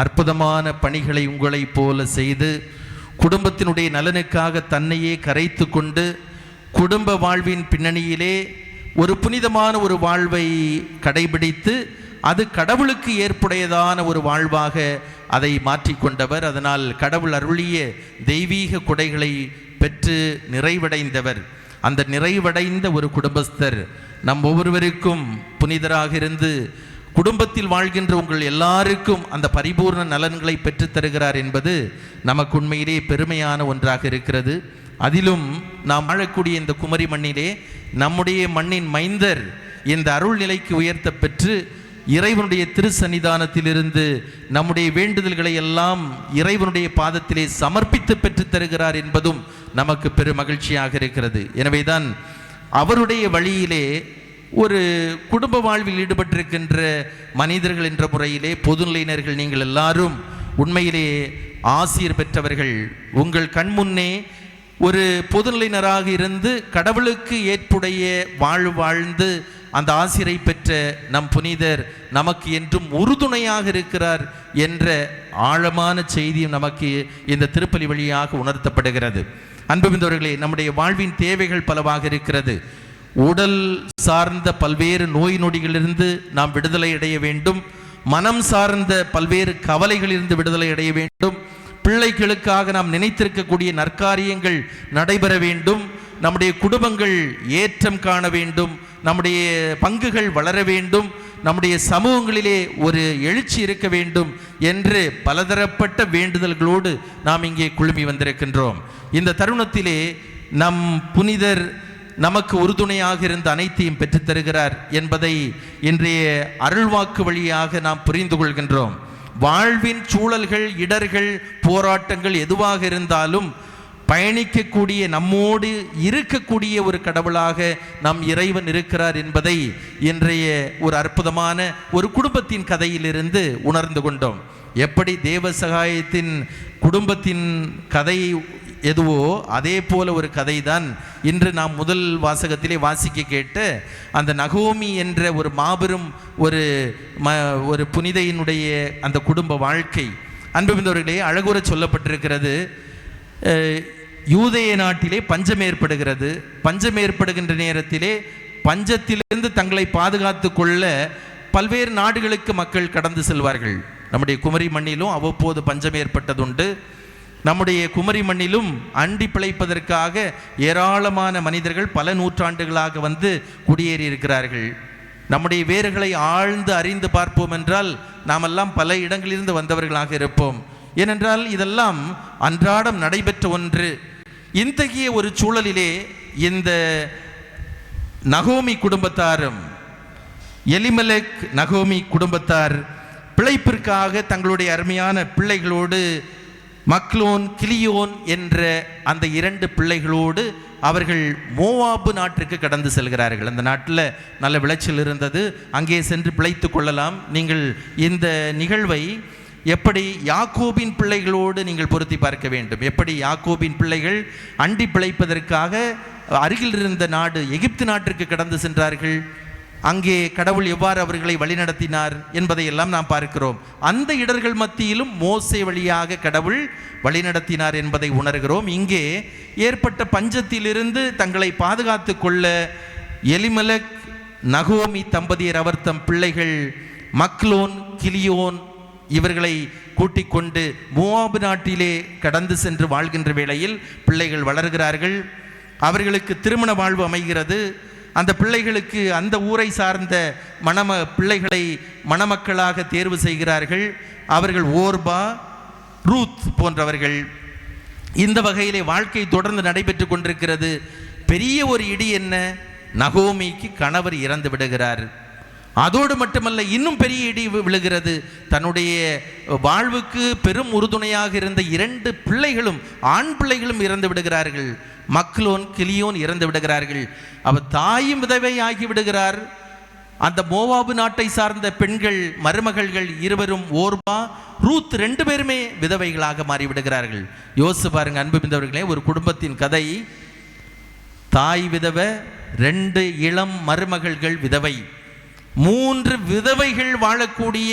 அற்புதமான பணிகளை உங்களைப் போல செய்து குடும்பத்தினுடைய நலனுக்காக தன்னையே கரைத்து கொண்டு குடும்ப வாழ்வின் பின்னணியிலே ஒரு புனிதமான ஒரு வாழ்வை கடைபிடித்து அது கடவுளுக்கு ஏற்புடையதான ஒரு வாழ்வாக அதை மாற்றிக்கொண்டவர் அதனால் கடவுள் அருளிய தெய்வீக கொடைகளை பெற்று நிறைவடைந்தவர். அந்த நிறைவடைந்த ஒரு குடும்பஸ்தர் நம் ஒவ்வொருவருக்கும் புனிதராக இருந்து குடும்பத்தில் வாழ்கின்ற உங்கள் எல்லாருக்கும் அந்த பரிபூர்ண நலன்களை பெற்றுத் தருகிறார் என்பது நமக்கு உண்மையிலே பெருமையான ஒன்றாக இருக்கிறது. அதிலும் நாம் வாழக்கூடிய இந்த குமரி மண்ணிலே நம்முடைய மண்ணின் மைந்தர் இந்த அருள் நிலைக்கு உயர்த்த பெற்று இறைவனுடைய திருசன்னிதானத்திலிருந்து நம்முடைய வேண்டுதல்களை எல்லாம் இறைவனுடைய பாதத்திலே சமர்ப்பித்து பெற்றுத் தருகிறார் என்பதும் நமக்கு பெரும் மகிழ்ச்சியாக இருக்கிறது. எனவேதான் அவருடைய வழியிலே ஒரு குடும்ப வாழ்வில் ஈடுபட்டிருக்கின்ற மனிதர்கள் என்ற முறையிலே பொதுநிலையினர்கள் நீங்கள் எல்லாரும் உண்மையிலே ஆசிரியர் பெற்றவர்கள். உங்கள் கண்முன்னே ஒரு பொதுநிலையினராக இருந்து கடவுளுக்கு ஏற்புடைய வாழ் வாழ்ந்து அந்த ஆசிரை பெற்ற நம் புனிதர் நமக்கு என்றும் உறுதுணையாக இருக்கிறார் என்ற ஆழமான செய்தியும் நமக்கு இந்த திருப்பலி வழியாக உணர்த்தப்படுகிறது. அன்புமிந்தவர்களே நம்முடைய வாழ்வின் தேவைகள் பலவாக இருக்கிறது. உடல் சார்ந்த பல்வேறு நோய் நொடிகளிலிருந்து நாம் விடுதலை அடைய வேண்டும். மனம் சார்ந்த பல்வேறு கவலைகளிலிருந்து விடுதலை அடைய வேண்டும். பிள்ளைகளுக்காக நாம் நினைத்திருக்கக்கூடிய நற்காரியங்கள் நடைபெற வேண்டும். நம்முடைய குடும்பங்கள் ஏற்றம் காண வேண்டும். நம்முடைய பங்குகள் வளர வேண்டும். நம்முடைய சமூகங்களிலே ஒரு எழுச்சி இருக்க வேண்டும் என்று பலதரப்பட்ட வேண்டுதல்களோடு நாம் இங்கே குழுமி வந்திருக்கின்றோம். இந்த தருணத்திலே நம் புனிதர் நமக்கு உறுதுணையாக இருந்த அனைத்தையும் பெற்றுத்தருகிறார் என்பதை இன்றைய அருள்வாக்கு வழியாக நாம் புரிந்து கொள்கின்றோம். வாழ்வின் சூழல்கள் இடர்கள் போராட்டங்கள் எதுவாக இருந்தாலும் பயணிக்கக்கூடிய நம்மோடு இருக்கக்கூடிய ஒரு கடவுளாக நம் இறைவன் இருக்கிறார் என்பதை இன்றைய ஒரு அற்புதமான ஒரு குடும்பத்தின் கதையிலிருந்து உணர்ந்து கொண்டோம். எப்படி தேவ சகாயத்தின் குடும்பத்தின் கதையை எதுவோ அதே போல ஒரு கதை தான் இன்று நாம் முதல் வாசகத்திலே வாசிக்க கேட்ட அந்த நகோமி என்ற ஒரு மாபெரும் ஒரு ம ஒரு புனிதையினுடைய அந்த குடும்ப வாழ்க்கை. அன்புமிந்தவர்களே அழகுற சொல்லப்பட்டிருக்கிறது. யூதய நாட்டிலே பஞ்சம் ஏற்படுகிறது. பஞ்சம் ஏற்படுகின்ற நேரத்திலே பஞ்சத்திலிருந்து தங்களை பாதுகாத்து கொள்ள பல்வேறு நாடுகளுக்கு மக்கள் கடந்து செல்வார்கள். நம்முடைய குமரி மண்ணிலும் அவ்வப்போது பஞ்சம் ஏற்பட்டதுண்டு. நம்முடைய குமரி மண்ணிலும் அண்டி பிழைப்பதற்காக ஏராளமான மனிதர்கள் பல நூற்றாண்டுகளாக வந்து குடியேறி இருக்கிறார்கள். நம்முடைய வேர்களை ஆழ்ந்து அறிந்து பார்ப்போம் என்றால் நாமெல்லாம் பல இடங்களிலிருந்து வந்தவர்களாக இருப்போம். ஏனென்றால் இதெல்லாம் அன்றாடம் நடைபெற்ற ஒன்று. இத்தகைய ஒரு சூழலிலே இந்த நகோமி குடும்பத்தாரும் எலிமலெக் நகோமி குடும்பத்தார் பிழைப்பிற்காக தங்களுடைய அருமையான பிள்ளைகளோடு மக்லோன் கிளியோன் என்ற அந்த இரண்டு பிள்ளைகளோடு அவர்கள் மோவாபு நாட்டிற்கு கடந்து செல்கிறார்கள். அந்த நாட்டில் நல்ல விளைச்சல் இருந்தது. அங்கே சென்று பிழைத்து கொள்ளலாம். நீங்கள் இந்த நிகழ்வை எப்படி யாக்கோபின் பிள்ளைகளோடு நீங்கள் பொருத்தி பார்க்க வேண்டும்? எப்படி யாக்கோபின் பிள்ளைகள் அண்டி பிழைப்பதற்காக அருகில் இருந்த நாடு எகிப்து நாட்டிற்கு கடந்து சென்றார்கள்? அங்கே கடவுள் எவ்வாறு அவர்களை வழிநடத்தினார் என்பதையெல்லாம் நாம் பார்க்கிறோம். அந்த இடர்கள் மத்தியிலும் மோசை வழியாக கடவுள் வழிநடத்தினார் என்பதை உணர்கிறோம். இங்கே ஏற்பட்ட பஞ்சத்திலிருந்து தங்களை பாதுகாத்து கொள்ள எலிமலக் நகோமி தம்பதியர் அவர் தம் பிள்ளைகள் மக்லோன் கிளியோன் இவர்களை கூட்டிக் கொண்டு மூவாபு நாட்டிலே கடந்து சென்று வாழ்கின்ற வேளையில் பிள்ளைகள் வளர்கிறார்கள். அவர்களுக்கு திருமண வாழ்வு அமைகிறது. அந்த பிள்ளைகளுக்கு அந்த ஊரை சார்ந்த மணம பிள்ளைகளை மணமக்களாக தேர்வு செய்கிறார்கள். அவர்கள் ஓர்பா ரூத் போன்றவர்கள். இந்த வகையிலே வாழ்க்கை தொடர்ந்து நடைபெற்று கொண்டிருக்கிறது. பெரிய ஒரு இடி என்ன? நகோமிக்கு கணவர் இறந்து விடுகிறார். அதோடு மட்டுமல்ல இன்னும் பெரிய இடி விழுகிறது. தன்னுடைய வாழ்வுக்கு பெரும் உறுதுணையாக இருந்த இரண்டு பிள்ளைகளும் ஆண் பிள்ளைகளும் இறந்து விடுகிறார்கள். மக்லோன் கிளியோன் இறந்து விடுகிறார்கள். அவர் தாயும் விதவை ஆகி விடுகிறார். அந்த மோவாபு நாட்டை சார்ந்த பெண்கள் மருமகள்கள் இருவரும் ஓர்பா ரூத் ரெண்டு பேருமே விதவைகளாக மாறிவிடுகிறார்கள் யோசிச்சு பாருங்க அன்பு மிந்தவர்களே ஒரு குடும்பத்தின் கதை. தாய் விதவை ரெண்டு இளம் மருமகள்கள் விதவை. மூன்று விதவைகள் வாழக்கூடிய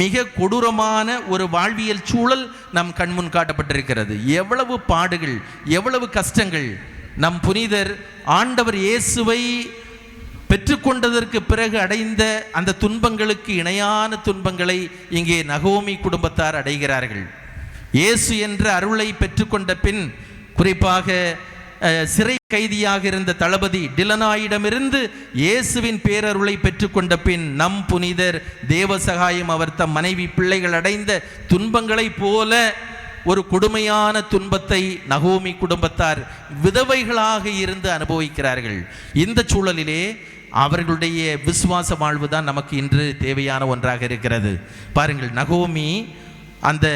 மிக கொடூரமான ஒரு வாழ்வியல் சூழல் நம் கண்முன் காட்டப்பட்டிருக்கிறது. எவ்வளவு பாடுகள் எவ்வளவு கஷ்டங்கள். நம் புனிதர் ஆண்டவர் இயேசுவை பெற்றுக்கொண்டதற்கு பிறகு அடைந்த அந்த துன்பங்களுக்கு இணையான துன்பங்களை இங்கே நகோமி குடும்பத்தார் அடைகிறார்கள். இயேசு என்ற அருளை பெற்றுக்கொண்ட பின் குறிப்பாக சிறை கைதியாக இருந்த தளபதி டிலனாயிடமிருந்து இயேசுவின் பேரருளை பெற்றுக்கொண்ட பின் நம் புனிதர் தேவசகாயம் அவர் தம் மனைவி பிள்ளைகள் அடைந்த துன்பங்களைப் போல ஒரு கொடுமையான துன்பத்தை நகோமி குடும்பத்தார் விதவைகளாக இருந்து அனுபவிக்கிறார்கள். இந்த சூழலிலே அவர்களுடைய விசுவாச வாழ்வு தான் நமக்கு இன்று தேவையான ஒன்றாக இருக்கிறது. பாருங்கள் நகோமி அந்த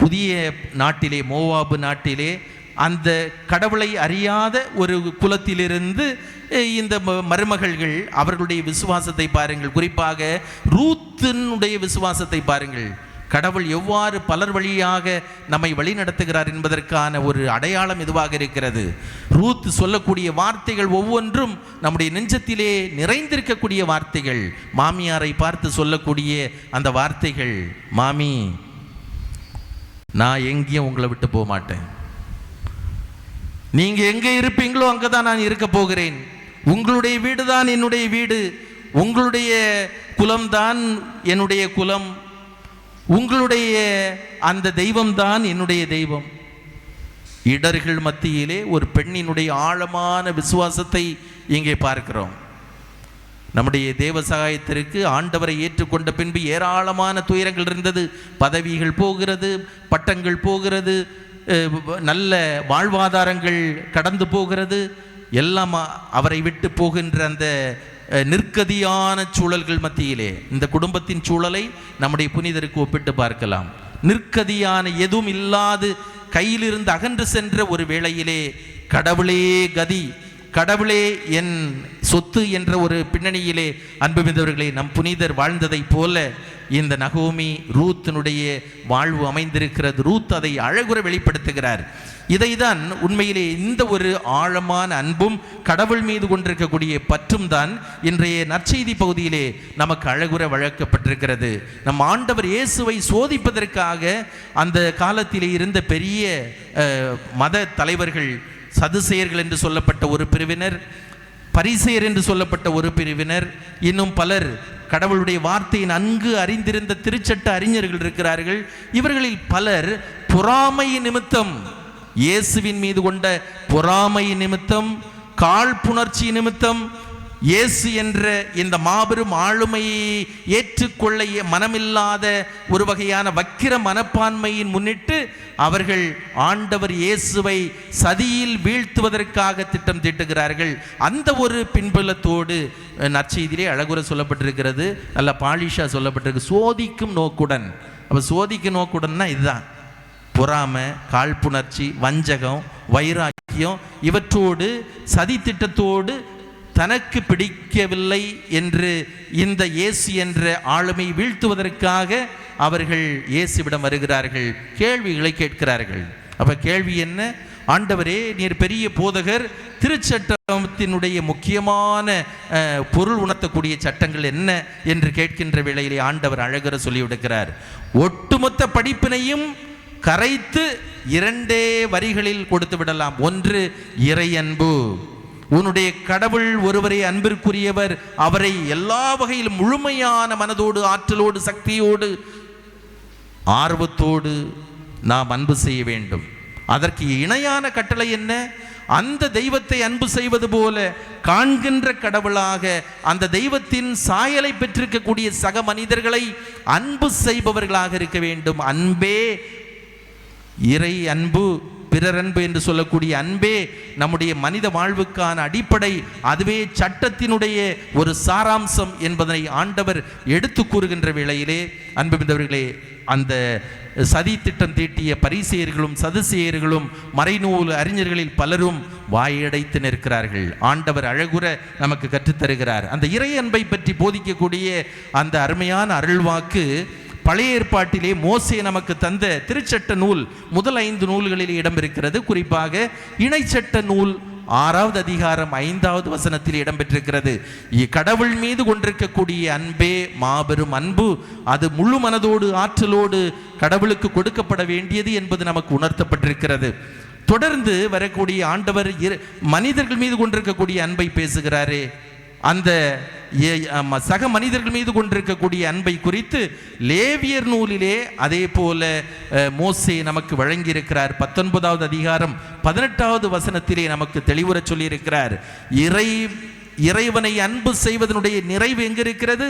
புதிய நாட்டிலே மோவாபு நாட்டிலே அந்த கடவுளை அறியாத ஒரு குலத்திலிருந்து இந்த ம- மருமகள்கள் அவர்களுடைய விசுவாசத்தை பாருங்கள். குறிப்பாக ரூத்தினுடைய விசுவாசத்தை பாருங்கள். கடவுள் எவ்வாறு பலர் வழியாக நம்மை வழிநடத்துகிறார் என்பதற்கான ஒரு அடையாளம் இதுவாக இருக்கிறது? ரூத் சொல்லக்கூடிய வார்த்தைகள் ஒவ்வொன்றும் நம்முடைய நெஞ்சத்திலே நிறைந்திருக்கக்கூடிய வார்த்தைகள். மாமியாரை பார்த்து சொல்லக்கூடிய அந்த வார்த்தைகள் மாமி நான் எங்கேயும் உங்களை விட்டு போக மாட்டேன் நீங்க எங்க இருப்பீங்களோ அங்கதான் நான் இருக்க போகிறேன். உங்களுடைய வீடு தான் என்னுடைய வீடு. உங்களுடைய குலம்தான் என்னுடைய குலம். உங்களுடைய அந்த தெய்வம்தான் என்னுடைய தெய்வம். இடர்கள் மத்தியிலே ஒரு பெண்ணினுடைய ஆழமான விசுவாசத்தை இங்கே பார்க்கிறோம். நம்முடைய தேவ சகாயத்திற்கு ஆண்டவரை ஏற்றுக்கொண்ட பின்பு ஏராளமான துயரங்கள் இருந்தது. பதவிகள் போகிறது பட்டங்கள் போகிறது நல்ல வாழ்வாதாரங்கள் கடந்து போகிறது. எல்லாம் அவரை விட்டு போகின்ற அந்த நிற்கதியான சூழல்கள் மத்தியிலே. இந்த குடும்பத்தின் சூழலை நம்முடைய புனிதருக்கு ஒப்பிட்டு பார்க்கலாம். நிற்கதியான எதுவும் இல்லாது கையிலிருந்து அகன்று சென்ற ஒரு வேளையிலே கடவுளே கதி கடவுளே என் சொத்து என்ற ஒரு பின்னணியிலே அன்புமிந்தவர்களே நம் புனிதர் வாழ்ந்ததைப் போல இந்த நகோமி ரூத்தினுடைய வாழ்வு அமைந்திருக்கிறது. ரூத் அதை அழகுற வெளிப்படுத்துகிறார். இதைதான் உண்மையிலே இந்த ஒரு ஆழமான அன்பும் கடவுள் மீது கொண்டிருக்கக்கூடிய பற்றும் தான் இன்றைய நற்செய்தி பகுதியிலே நமக்கு அழகுற வழக்கப்பட்டிருக்கிறது. நம் ஆண்டவர் இயேசுவை சோதிப்பதற்காக அந்த காலத்திலே இருந்த பெரிய மத தலைவர்கள் சதுசேயர்கள் என்று சொல்லப்பட்ட ஒரு பிரிவினர் பரிசெயர் என்று சொல்லப்பட்ட ஒரு பிரிவினர் இன்னும் பலர் கடவுளுடைய வார்த்தையை நன்கு அறிந்திருந்த திருச்சட்ட அறிஞர்கள் இருக்கிறார்கள். இவர்களில் பலர் பொறாமை நிமித்தம் இயேசுவின் மீது கொண்ட பொறாமை நிமித்தம் காழ்ப்புணர்ச்சி நிமித்தம் இயேசு என்ற இந்த மாபெரும் ஆளுமையை ஏற்றுக்கொள்ள மனமில்லாத ஒரு வகையான வக்கிர மனப்பான்மையின் முன்னிட்டு அவர்கள் ஆண்டவர் இயேசுவை சதியில் வீழ்த்துவதற்காக திட்டம் தீட்டுகிறார்கள். அந்த ஒரு பின்புலத்தோடு நற்செய்தியிலே அழகுற சொல்லப்பட்டிருக்கிறது. நல்ல பாலிஷா சொல்லப்பட்டிருக்கு. சோதிக்கும் நோக்குடன். அப்போ சோதிக்கும் நோக்குடன்னா இதுதான். பொறாமை காழ்ப்புணர்ச்சி வஞ்சகம் வைராக்கியம் இவற்றோடு சதி திட்டத்தோடு தனக்கு பிடிக்கவில்லை என்று இந்த இயேசு என்ற ஆளுமை வீழ்த்துவதற்காக அவர்கள் இயேசுவிடம் வருகிறார்கள். கேள்விகளை கேட்கிறார்கள். அப்ப கேள்வி என்ன? ஆண்டவரே நீர் பெரிய போதகர் திருச்சட்டத்தினுடைய முக்கியமான பொருள் உணர்த்தக்கூடிய சட்டங்கள் என்ன என்று கேட்கின்ற வேளையிலே ஆண்டவர் அழகர சொல்லிவிடுகிறார் ஒட்டுமொத்த படிப்பினையும் கரைத்து இரண்டே வரிகளில் கொடுத்து விடலாம். ஒன்று இறையன்பு. உன்னுடைய கடவுள் ஒருவரை அன்பிற்குரியவர் அவரை எல்லா வகையிலும் முழுமையான மனதோடு ஆற்றலோடு சக்தியோடு ஆர்வத்தோடு நாம் அன்பு செய்ய வேண்டும். அதற்கு இணையான கட்டளை என்ன? அந்த தெய்வத்தை அன்பு செய்வது போல காண்கின்ற கடவுளாக அந்த தெய்வத்தின் சாயலை பெற்றிருக்கக்கூடிய சக மனிதர்களை அன்பு செய்பவர்களாக இருக்க வேண்டும். அன்பே இறை அன்பு. பிறர் அன்பு என்று சொல்லக்கூடிய அன்பே நம்முடைய மனித வாழ்வுக்கான அடிப்படை அதுவே சட்டத்தினுடைய ஒரு சாராம்சம் என்பதனை ஆண்டவர் எடுத்து கூறுகின்ற வேளையிலே அன்புமிந்தவர்களே அந்த சதி திட்டம் தீட்டிய பரிசெயர்களும் சதுசேயர்களும் மறைநூல் அறிஞர்களில் பலரும் வாயடைத்து நிற்கிறார்கள். ஆண்டவர் அழகுற நமக்கு கற்றுத்தருகிறார். அந்த இறை அன்பை பற்றி போதிக்கக்கூடிய அந்த அருமையான அருள்வாக்கு பழைய ஏற்பாட்டிலே மோசே நமக்கு தந்த திருச்சட்ட நூல் முதல் ஐந்து நூல்களில் இடம்பெறுகிறது. குறிப்பாக இணைச்சட்ட நூல் ஆறாவது அதிகாரம் ஐந்தாவது வசனத்தில் இடம்பெற்றிருக்கிறது. இ- கடவுள் மீது கொண்டிருக்கக்கூடிய அன்பே மாபெரும் அன்பு அது முழு மனதோடு ஆற்றலோடு கடவுளுக்கு கொடுக்கப்பட வேண்டியது என்பது நமக்கு உணர்த்தப்பட்டிருக்கிறது. தொடர்ந்து வரக்கூடிய ஆண்டவர் இரு- மனிதர்கள் மீது கொண்டிருக்கக்கூடிய அன்பை பேசுகிறாரே. அந்த சக மனிதர்கள் மீது கொண்டிருக்கக்கூடிய அன்பை குறித்து லேவியர் நூலிலே அதே போல மோசே நமக்கு வழங்கியிருக்கிறார். பத்தொன்பதாவது அதிகாரம் பதினெட்டாவது வசனத்திலே நமக்கு தெளிவுறச் சொல்லியிருக்கிறார். இறை இறைவனை அன்பு செய்வதனுடைய நிறைவு எங்கே இருக்கிறது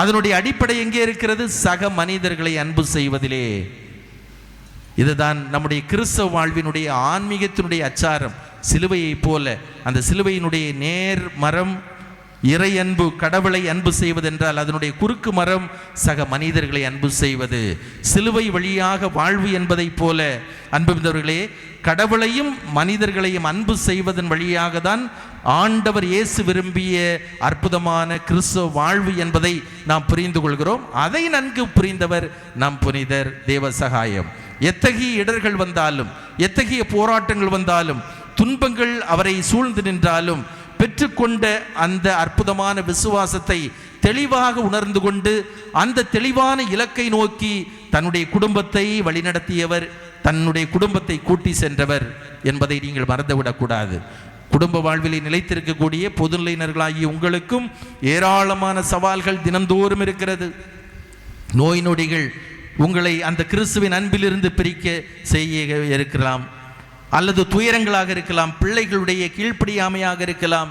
அதனுடைய அடிப்படை எங்கே இருக்கிறது? சக மனிதர்களை அன்பு செய்வதிலே. இதுதான் நம்முடைய கிறிஸ்தவ வாழ்வினுடைய ஆன்மீகத்தினுடைய அச்சாரம். சிலுவையைப் போல அந்த சிலுவையினுடைய நேர் மரம் இறை அன்பு கடவுளை அன்பு செய்வதென்றால் அதனுடைய குறுக்கு மரம் சக மனிதர்களை அன்பு செய்வது. சிலுவை வழியாக வாழ்வு என்பதைப் போல அன்புமிந்தவர்களே கடவுளையும் மனிதர்களையும் அன்பு செய்வதன் வழியாக தான் ஆண்டவர் இயேசு விரும்பிய அற்புதமான கிறிஸ்தவ வாழ்வு என்பதை நாம் புரிந்து கொள்கிறோம். அதை நன்கு புரிந்தவர் நம் புனிதர் தேவசகாயம் எத்தகைய இடர்கள் வந்தாலும் எத்தகைய போராட்டங்கள் வந்தாலும் துன்பங்கள் அவரை சூழ்ந்து நின்றாலும் பெற்றுக்கொண்ட அந்த அற்புதமான விசுவாசத்தை தெளிவாக உணர்ந்து கொண்டு அந்த தெளிவான இலக்கை நோக்கி தன்னுடைய குடும்பத்தை வழிநடத்தியவர் தன்னுடைய குடும்பத்தை கூட்டி சென்றவர் என்பதை நீங்கள் மறந்துவிடக்கூடாது. குடும்ப வாழ்விலே நிலைத்திருக்கக்கூடிய பொதுநிலையினர்களாகிய உங்களுக்கும் ஏராளமான சவால்கள் தினந்தோறும் இருக்கிறது. நோய் நொடிகள் உங்களை அந்த கிறிஸ்துவின் அன்பிலிருந்து பிரிக்க செய்ய இருக்கலாம் அல்லது துயரங்களாக இருக்கலாம் பிள்ளைகளுடைய கீழ்ப்படியாமையாக இருக்கலாம்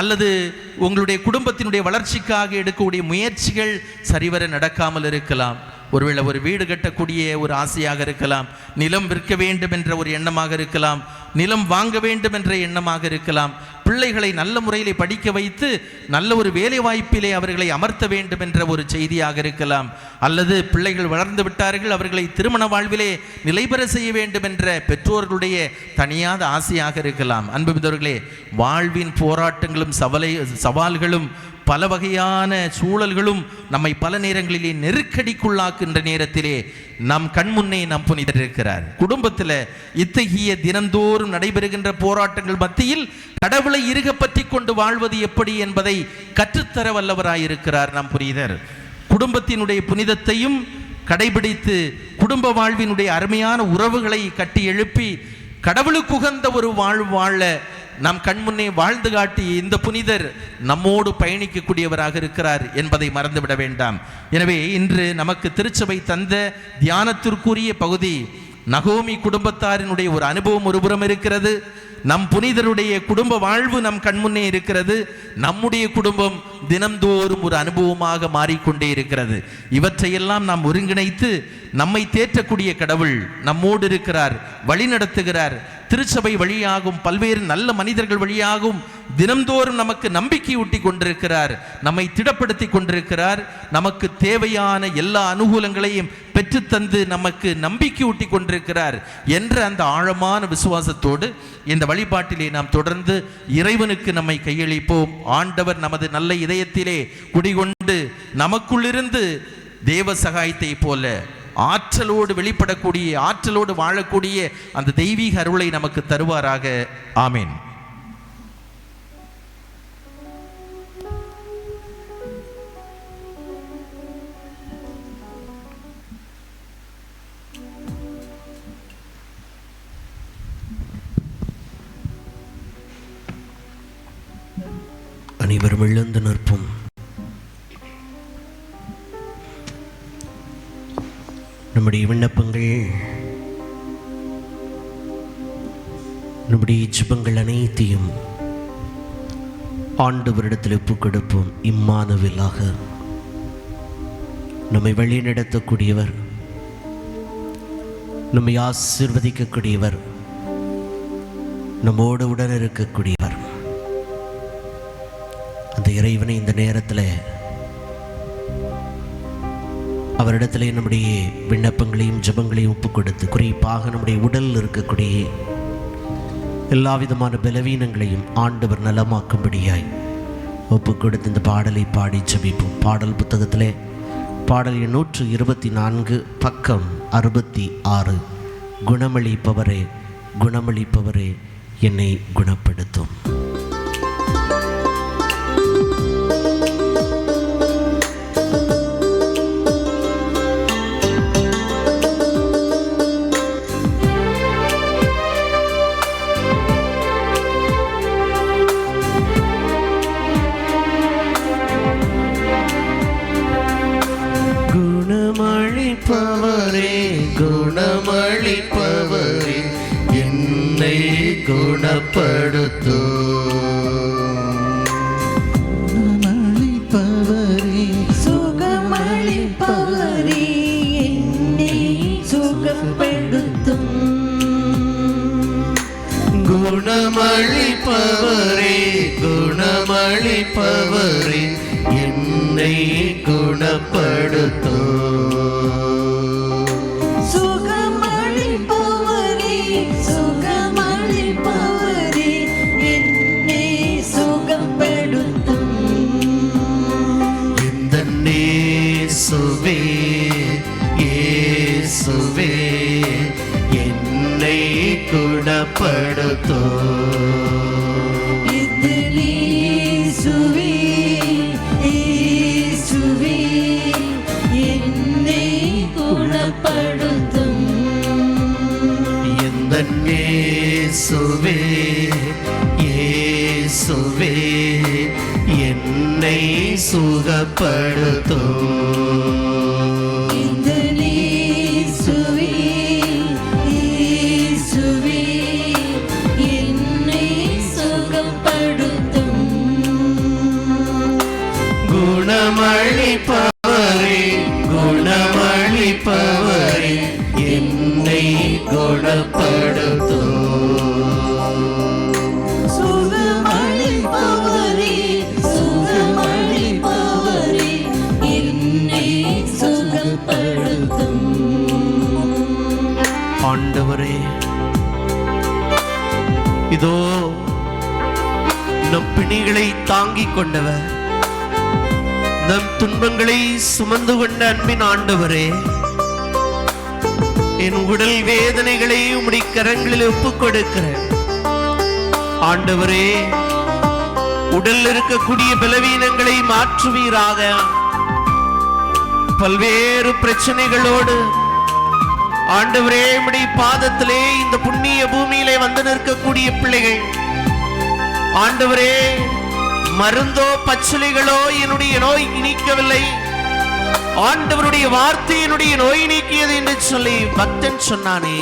அல்லது உங்களுடைய குடும்பத்தினுடைய வளர்ச்சிக்காக எடுக்கக்கூடிய முயற்சிகள் சரிவர நடக்காமல் இருக்கலாம். ஒருவேளை ஒரு வீடு கட்டக்கூடிய ஒரு ஆசையாக இருக்கலாம் நிலம் விற்க வேண்டும் என்ற ஒரு எண்ணமாக இருக்கலாம் நிலம் வாங்க வேண்டும் என்ற எண்ணமாக இருக்கலாம். பிள்ளைகளை நல்ல முறையில் படிக்க வைத்து நல்ல ஒரு வேலை வாய்ப்பிலே அவர்களை அமர்த்த வேண்டும் என்ற ஒரு செய்தியாக இருக்கலாம். அல்லது பிள்ளைகள் வளர்ந்து விட்டார்கள் அவர்களை திருமண வாழ்விலே நிலைபெற செய்ய வேண்டும் என்ற பெற்றோர்களுடைய தனியாத ஆசையாக இருக்கலாம். அன்புமிந்தவர்களே வாழ்வின் போராட்டங்களும் சவலை சவால்களும் பல வகையான சூழல்களும் நம்மை பல நேரங்களிலே நெருக்கடிக்குள்ளாக்குகின்ற நேரத்திலே நம் கண்முன்னே நம் புனிதர் இருக்கிறார். குடும்பத்தில் இத்தகைய தினந்தோறும் நடைபெறுகின்ற போராட்டங்கள் மத்தியில் கடவுளை இறுக பற்றி கொண்டு வாழ்வது எப்படி என்பதை கற்றுத்தர வல்லவராயிருக்கிறார் நம் புனிதர். குடும்பத்தினுடைய புனிதத்தையும் கடைபிடித்து குடும்ப வாழ்வினுடைய அருமையான உறவுகளை கட்டி எழுப்பி கடவுளுக்கு உகந்த ஒரு வாழ்வு வாழ நம் கண்முன்னே வாழ்ந்து காட்டி இந்த புனிதர் நம்மோடு பயணிக்கக்கூடியவராக இருக்கிறார் என்பதை மறந்துவிட வேண்டாம். எனவே இன்று நமக்கு திருச்சபை தந்த தியானத்திற்குரிய பகுதி நகோமி குடும்பத்தாரினுடைய ஒரு அனுபவம் ஒருபுறம் இருக்கிறது. நம் புனிதருடைய குடும்ப வாழ்வு நம் கண்முன்னே இருக்கிறது. நம்முடைய குடும்பம் தினம்தோறும் ஒரு அனுபவமாக மாறிக்கொண்டே இருக்கிறது. இவற்றையெல்லாம் நாம் ஒருங்கிணைத்து நம்மை தேற்றக்கூடிய கடவுள் நம்மோடு இருக்கிறார் வழிநடத்துகிறார். திருச்சபை வழியாகும் பல்வேறு நல்ல மனிதர்கள் வழியாகும் தினம்தோறும் நமக்கு நம்பிக்கை ஊட்டி கொண்டிருக்கிறார் நம்மை திடப்படுத்தி கொண்டிருக்கிறார் நமக்கு தேவையான எல்லா அனுகூலங்களையும் பெற்றுத்தந்து நமக்கு நம்பிக்கை ஊட்டி கொண்டிருக்கிறார் என்ற அந்த ஆழமான விசுவாசத்தோடு இந்த வழிபாட்டிலே நாம் தொடர்ந்து இறைவனுக்கு நம்மை கையளிப்போம். ஆண்டவர் நமது நல்ல இதயத்திலே குடிகொண்டு நமக்குள்ளிருந்து தேவ சகாயத்தை போல ஆற்றலோடு வெளிப்படக்கூடிய ஆற்றலோடு வாழக்கூடிய அந்த தெய்வீக அருளை நமக்கு தருவாராக. ஆமீன். அனைவரும் எழுந்து நிற்போம். நம்முடைய விண்ணப்பங்கள் நம்முடைய ஜிபங்கள் அனைத்தையும் ஆண்டவரிடத்தில் வருடத்தில் கொடுப்போம் இம்மானவிலாக நம்மை வழிநடத்தக்கூடியவர் நம்மை ஆசீர்வதிக்கக்கூடியவர் நம்மோடு உடன் இருக்கக்கூடியவர் அவரிடத்திலே நம்முடைய விண்ணப்பங்களையும் ஜெபங்களையும் ஒப்பு கொடுத்து குறிப்பாக நம்முடைய உடலில் இருக்கக்கூடிய எல்லா விதமான பலவீனங்களையும் ஆண்டவர் நலமாக்கும்படியாய் ஒப்பு கொடுத்து இந்த பாடலை பாடி ஜபிப்போம். பாடல் புத்தகத்திலே பாடல் எண் நூற்று இருபத்தி நான்கு பக்கம் அறுபத்தி ஆறு. குணமளிப்பவரே குணமளிப்பவரே என்னை குணப்படுத்தும். என்னை குணப்படுத்தோ சுகமளிப்பவரே சுகமளிப்பவரே என்னை சுகப்படுத்தும். இந்த நேசுவே இயேசுவே என்னை குணப்படுத்தோ நேசுவே இயேசுவே என்னை சுகப்படுத்தோ இந்த தாங்கிக் கொண்டவர். நம் துன்பங்களை சுமந்து கொண்ட அன்பின் ஆண்டவரே என் உடல் வேதனைகளை உம்முடைய கரங்களில் ஒப்புக் கொடுக்கிறேன் ஆண்டவரே உடல் இருக்கக்கூடிய பலவீனங்களை மாற்றுவீராக. பல்வேறு பிரச்சனைகளோடு ஆண்டவரே உடைய பாதத்திலே இந்த புண்ணிய பூமியிலே வந்து நிற்கக்கூடிய பிள்ளைகள். ஆண்டவரே மருந்தோ பச்சிலைகளோ என்னுடைய நோய் நீக்கவில்லை. ஆண்டவருடைய வார்த்தை என்னுடைய நோய் நீக்கியது என்று சொல்லி பக்தன் சொன்னானே.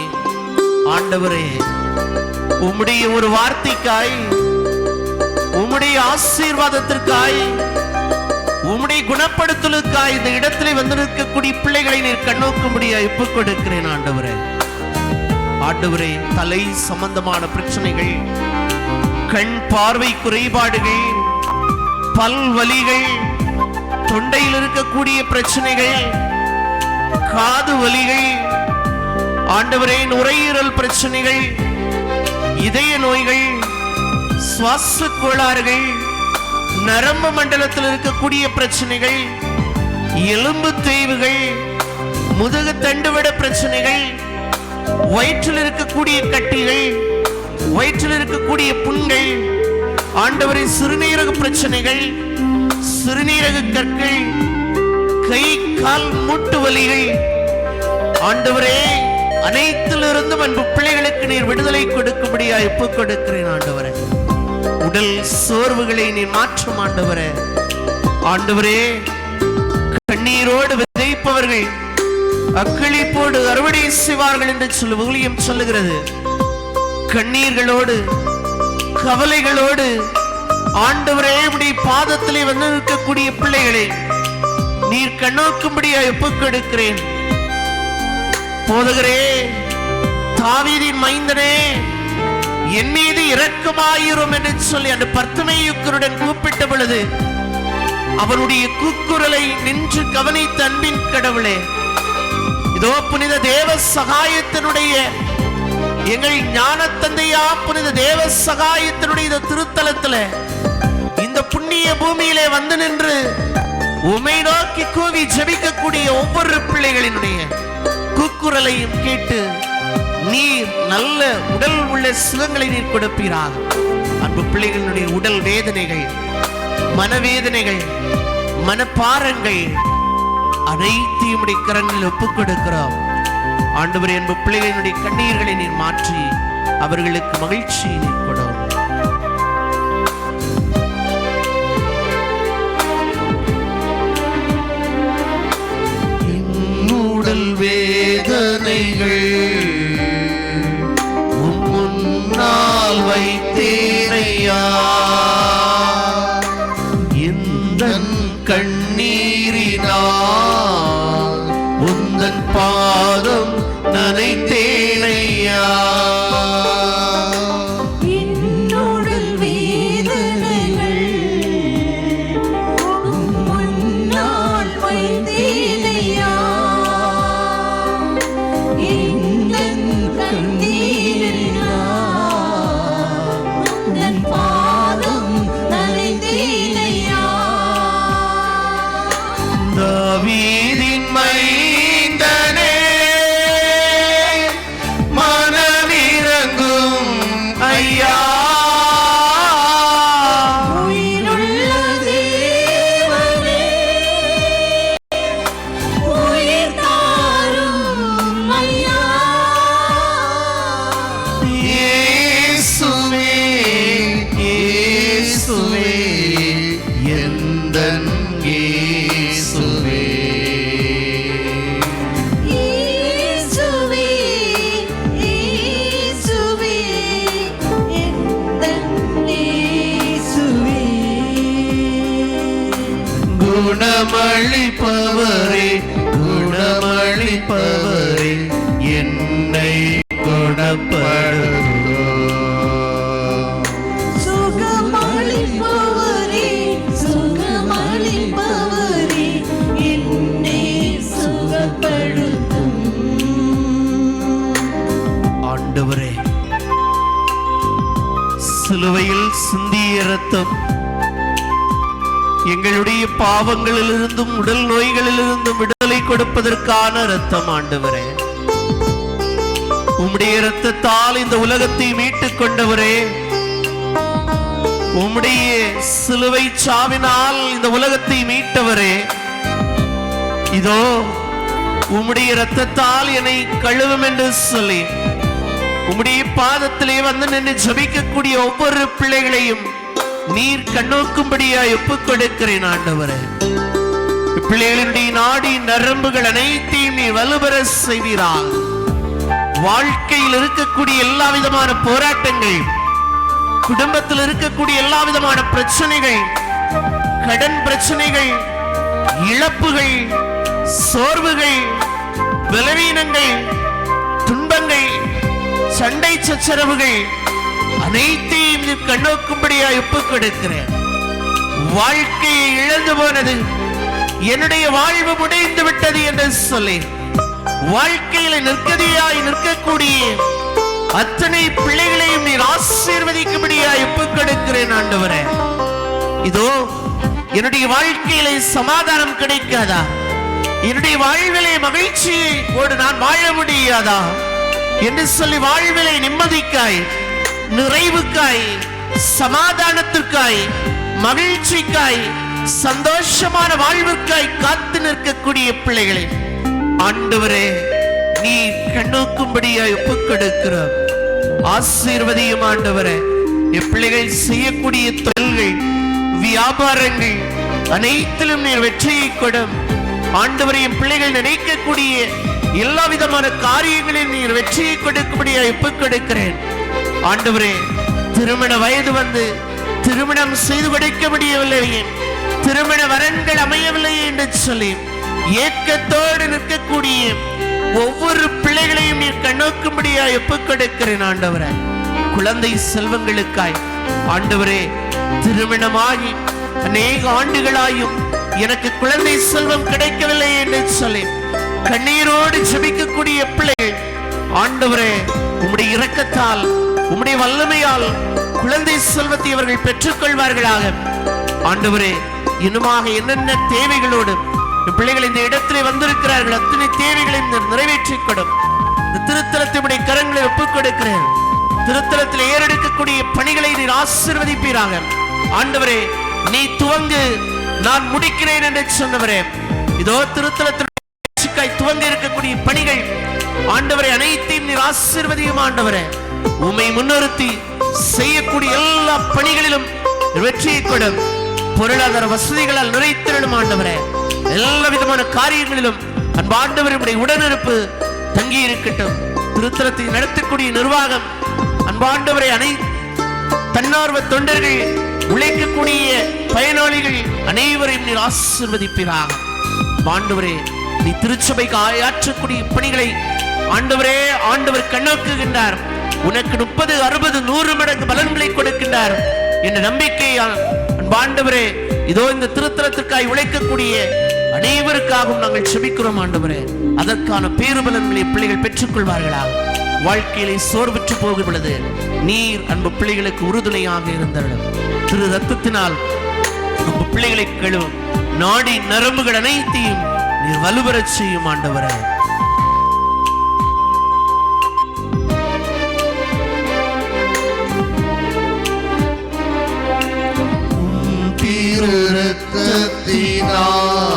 ஆண்டவரே உம்முடைய ஒரு வார்த்தைக்காய் உம்முடைய ஆசீர்வாதத்திற்காய் உம்முடைய குணப்படுத்தலுக்காய் இந்த இடத்திலே வந்திருக்கக்கூடிய பிள்ளைகளை நீர் கண்ணோக்கும்படியா ஒப்புக் கொடுக்கிறேன் ஆண்டவரே. ஆண்டவரே தலை சம்பந்தமான பிரச்சனைகள் கண் பார்வை குறைபாடுகள் பல் வலிகள் தொண்டையில் இருக்கக்கூடிய பிரச்சனைகள் காது வலிகள் ஆண்டவரே நுரையீரல் பிரச்சனைகள் இதய நோய்கள் சுவாச கோளாறுகள் நரம்பு மண்டலத்தில் இருக்கக்கூடிய பிரச்சனைகள் எலும்பு தேய்வுகள் முதுகு தண்டுவிட பிரச்சனைகள் வயிற்றில் இருக்கக்கூடிய கட்டிகள் வயிற்றில் இருக்கக்கூடிய புண்கள் ஆண்டவரின் சிறுநீரக பிரச்சனைகள் சிறுநீரக கற்கள் கை கால் மூட்டு வலிகள். ஆண்டவரே அனைத்திலிருந்தும் அன்பு பிள்ளைகளுக்கு நீர் விடுதலை கொடுக்கும்படியா ஒப்புக் கொடுக்கிறேன் ஆண்டவரே. உடல் சோர்வுகளை நீர் மாற்றும் ஆண்டவரே. ஆண்டவரே கண்ணீரோடு விதைப்பவர்கள் அக்களிப்போடு அறுவடை செய்வார்கள் என்று சொல்லு சொல்லுகிறது. கண்ணீர்களோடு கவலைகளோடு ஆண்டவரே உடைய பாதத்திலே வந்து நிற்கக்கூடிய பிள்ளைகளே நீர் கண்ணோக்கும்படியா ஒப்புக்கெடுக்கிறேன் போதுகிறே தாவீரின் மைந்தனே என் மீது இரக்கமாயிரும் என்று சொல்லி அந்த பர்த்தமையுக்கருடன் கூப்பிட்ட பொழுது அவருடைய கூக்குரலை நின்று கவனித்த அன்பின் கடவுளே இதோ புனித தேவ சகாயத்தினுடைய எங்கள் ஞான தந்தையா புனித தேவ சகாயத்தினுடைய இந்த திருத்தலத்துல இந்த புண்ணிய பூமியிலே வந்து நின்று உமை நோக்கி கூவி ஜெபிக்கக்கூடிய ஒவ்வொரு பிள்ளைகளினுடைய கூக்குரலையும் கேட்டு நீர் நல்ல உடல் உள்ள சுகங்களை நீர் கொடுப்பீராக. அன்பு பிள்ளைகளுடைய உடல் வேதனைகள் மனவேதனைகள் மனப்பாரங்கள் அனைத்தையும் கரங்களில் ஒப்புக் கொடுக்கிறோம் ஆண்டவர் என்ப பிள்ளைகளினுடைய கண்ணீர்களை நீர் மாற்றி அவர்களுக்கு மகிழ்ச்சியை நீர் கொடும் உடல் வேதனைகள் முன்னால் வைத்தேனையா? இந்த கண்ணீரினால் உந்தன் பா சிந்திய ரத்தம் எங்களுடைய பாவங்களிலிருந்தும் உடல் நோய்களிலிருந்தும் விடுதலை கொடுப்பதற்கான ரத்தம் ஆண்டவரே. உம்முடைய இரத்தத்தால் இந்த உலகத்தை மீட்டுக் கொண்டவரே. உம்முடைய சிலுவை சாவினால் இந்த உலகத்தை மீட்டவரே. இதோ உம்முடைய இரத்தத்தால் என்னை கழுவும் என்று சொல்லி உம்முடைய பாதத்திலே வந்து நின்று ஜபிக்கக்கூடிய ஒவ்வொரு பிள்ளைகளையும் நீர் கண்ணோக்கும்படியாய் ஒப்புக் கொடுக்கிறேன் ஆண்டவரே. பிள்ளைகளுடைய நாடி நரம்புகள் அனைத்தையும் நீ வலுபெற செய்வீராக. வாழ்க்கையில் இருக்கக்கூடிய எல்லா விதமான போராட்டங்கள் குடும்பத்தில் இருக்கக்கூடிய எல்லா விதமான பிரச்சனைகள் கடன் பிரச்சனைகள் இழப்புகள் சோர்வுகள் பலவீனங்கள் சச்சரவுகள் அனைத்தையும் நீ கண்ணோக்கும்படியாய் ஒப்புக் கொடுக்கிறேன் வாழ்க்கையை இழந்து போனது என்னுடைய வாழ்வு முடிந்து விட்டது என்று சொல்லி வாழ்க்கையில நிற்கதியாய் நிற்கக்கூடிய அத்தனை பிள்ளைகளையும் நீர் ஆசீர்வதிக்கும்படியாய் ஒப்புக் கொடுக்கிறேன் ஆண்டவரே. இதோ என்னுடைய வாழ்க்கையில சமாதானம் கிடைக்காதா? என்னுடைய வாழ்விலே மகிழ்ச்சியோடு நான் வாழ முடியாதா? என்று சொல்லி வாழ்விலே நிம்மதிக்காய் நிறைவுக்காய் சமாதானத்திற்காய் மகிழ்ச்சிக்காய் சந்தோஷமான வாழ்விற்காய் காத்து நிற்கக்கூடிய பிள்ளைகளே ஆண்டவரே நீ கண்ணோக்கும்படியாய் ஒப்புக் கொடுக்கிறோம் ஆசீர்வதியும் ஆண்டவரே. என் பிள்ளைகள் செய்யக்கூடிய தொழில்கள் வியாபாரங்கள் அனைத்திலும் நீர் வெற்றியை கொடும். ஆண்டவரை பிள்ளைகள் நினைக்கக்கூடிய எல்லா விதமான காரியங்களில் நீர் வெற்றியை கொடுக்கும்படியா ஒப்புக் கொடுக்கிறேன். ஆண்டவரே திருமண வயது வந்து திருமணம் செய்து கொடுக்க முடியவில்லையே. திருமண வரன்கள் அமையவில்லை என்று சொல்லி ஏக்கத்தோடு நிற்கக்கூடிய ஒவ்வொரு பிள்ளைகளையும் நீர் கண்ணோக்கும்படியா ஒப்புக் கொடுக்கிறேன் ஆண்டவரே. குழந்தை செல்வங்களுக்காய் ஆண்டவரே திருமணமாகி அநேக ஆண்டுகளாயும் எனக்கு குழந்தை செல்வம் கிடைக்கவில்லை என்று சொல்லி கண்ணீரோடு ஜெபிக்கக்கூடிய பிள்ளைகள் ஆண்டவரே உம்முடைய இரக்கத்தால் உம்முடைய வல்லமையால் குழந்தை செல்வத்தை இவர்கள் பெற்றுக்கொள்வார்களாக. ஆண்டவரே இன்னுமாக என்னென்ன தேவைகளோடு பிள்ளைகள் இந்த இடத்திலே வந்திருக்கிறார்கள் அத்தனை தேவைகளையும் நிறைவேற்றிக்கொடும். இந்த திருத்தலத்தினுடைய கரங்களை ஒப்புக் கொடுக்கிறேன் திருத்தலத்தில் ஏறெடுக்கக்கூடிய பணிகளை நீர் ஆசிர்வதிப்பீராக. ஆண்டவரே நீ துவங்கு நான் முடிக்கிறேன் என்று சொன்னவரே. இதோ திருத்தலத்தில் செய்யக்கூடிய பணிகள். ஆண்டவரை அனைத்தையும் நீர் ஆசிர்வதியும் ஆண்டவரே. உம்மை முன்னிறுத்தி செய்யக்கூடிய எல்லா பணிகளிலும் வெற்றியை கொடும் பொருளாதார வசதிகளால் நிறைத்திரளும் ஆண்டவரே. எல்லா விதமான காரியங்களிலும் அன்பு ஆண்டவருடைய உடனிருப்பு தங்கி இருக்கட்டும். திருத்தலத்தை நடத்தக்கூடிய நிர்வாகம் அன்பாண்டவரை அனை தன்னார்வ தொண்டர்கள் உழைக்கக்கூடிய பயனாளிகள் அனைவரையும் நீர் ஆசிர்வதிப்பீராக. ஆண்டவரே நீ திருச்சபைக்கு ஆயாற்றக்கூடிய பணிகளை ஆண்டவரே ஆண்டவர் கண்ணோக்குகின்றார். உனக்கு முப்பது அறுபது நூறு மடங்கு பலன்களை கொடுக்கின்றார். என்ற நம்பிக்கையால் அன்பாண்டவரே இதோ இந்த திருத்தலத்திற்காய் உழைக்கக்கூடிய அனைவருக்காகவும் நாங்கள் செபிக்கிறோம் ஆண்டவரே. அதற்கான பேருபலன்களை பிள்ளைகள் பெற்றுக்கொள்வார்களாக வாழ்க்கையிலே சோர்வுற்று போகும் பொழுது நீர் அன்பு பிள்ளைகளுக்கு உறுதுணையாக இருந்தாலும் திரு ரத்தத்தினால் அன்பு பிள்ளைகளை கழுவும். நாடி நரம்புகள் அனைத்தையும் நீர் வலுவரச் செய்யும் ஆண்டவரே. திரு ரத்தத்தினால்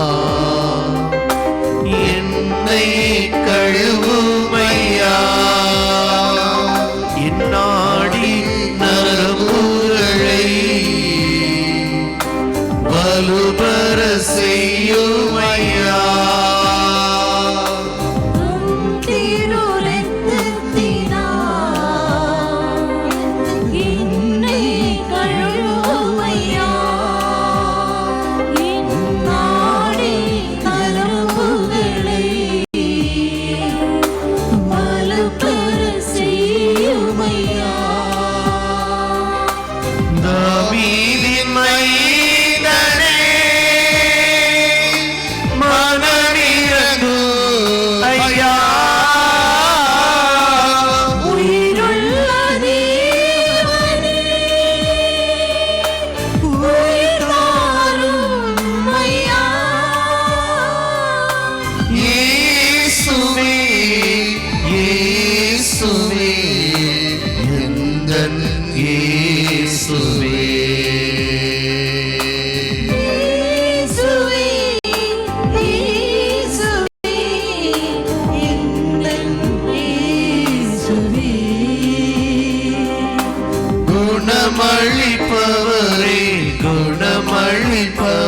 குணமளிப்பவரே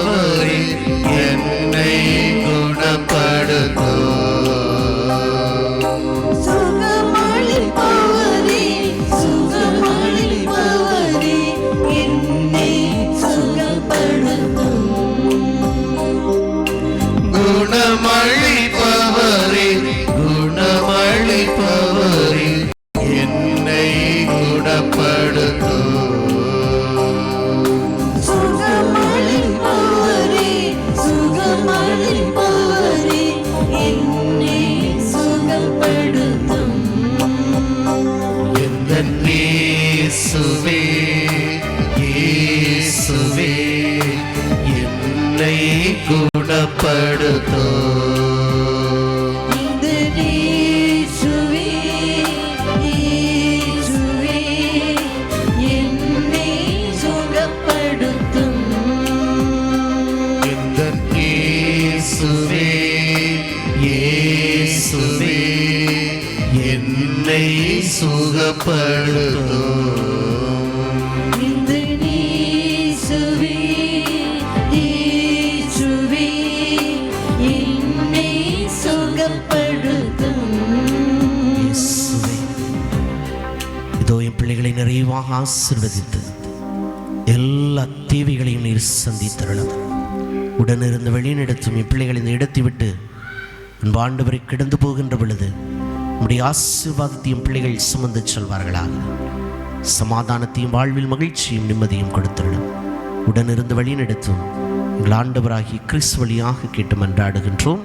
ஆசிர்வதித்து எல்லா தேவைகளையும் நீர் சந்தித்தருளும். உடனிருந்து வழிநடத்தும் இப்பிள்ளைகளை இந்த இடத்தை விட்டு அன்பு ஆண்டவரை கிடந்து போகின்ற பொழுது உம்முடைய ஆசீர்வாதத்தையும் பிள்ளைகள் சுமந்து செல்வார்களாக. சமாதானத்தையும் வாழ்வில் மகிழ்ச்சியும் நிம்மதியும் கொடுத்துள்ளோம் உடனிருந்து வழிநடத்தும் எங்கள் ஆண்டவராகி கிறிஸ் வழியாக கேட்டு மன்றாடுகின்றோம்.